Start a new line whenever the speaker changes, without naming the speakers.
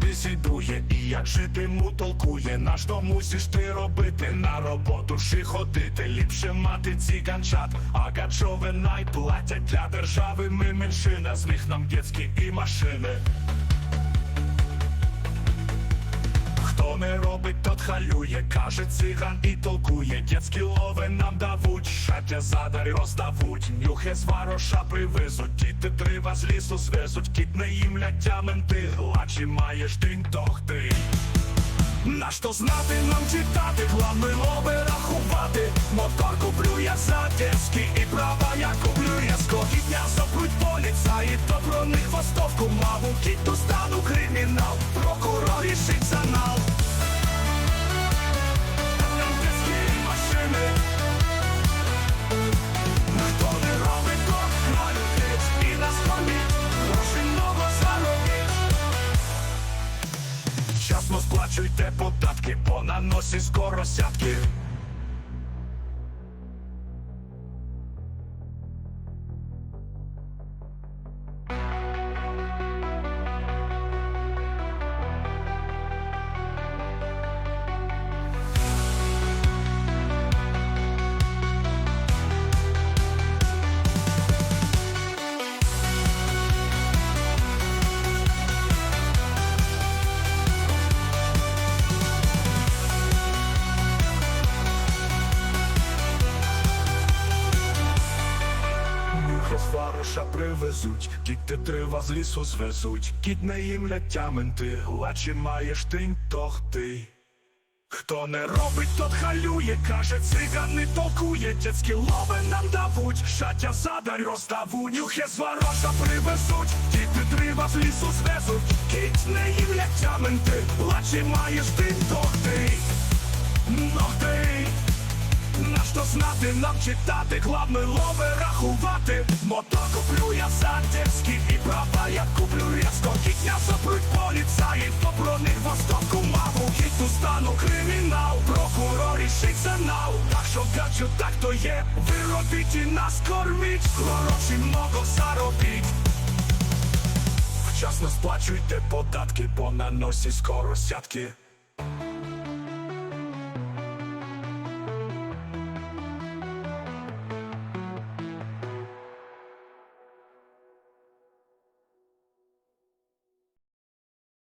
бесідує І як житиму толкує. На що мусиш ти робити На роботу чи ходити. Ліпше мати ці ганчат, А гачовина найплатять. Платять для держави Ми меншина З них нам дітські і машини Не робить, тот халює, каже циган і толкує. Дєцькі лови нам давуть, шаття задарі роздавуть, нюхи з вароша привезуть, діти трива з лісу звезуть, кіт не їм їмлять тяменти, лачі маєш день тохти. Наш то знати нам читати, главне лови рахувати. Мотор куплю я за дєцькі і права я куплю я скільки дня запруть поліцаї, то про них хвостовку маву, кіт стану Вчасно сплачуйте податки, бо на носі скоро сятки. З варуша привезуть, діти трива з лісу звезуть, кіт не їмлять тяменти, лачі маєш тинь тохти. Хто не робить, тот халює, каже, циган не толкує, дітські лови нам давуть, шаття задарь роздаву, нюхи з вароша привезуть, діти трива з лісу звезуть, кіт не їмлять тяменти, лачі маєш тинь тохти. Ногти. Наш то знати, нам читати, главне лови рахувати. Мотор куплю я дерзкі і права я куплю різко. Кітня запруть поліцаї, то про них востовку маву. Хіту стану кримінал, прокурор рішить занал. Так що гачу, так то є. Ви робіть і нас корміть, гроші много заробіть. Вчасно сплачуйте податки, бо на носі скоро сятки.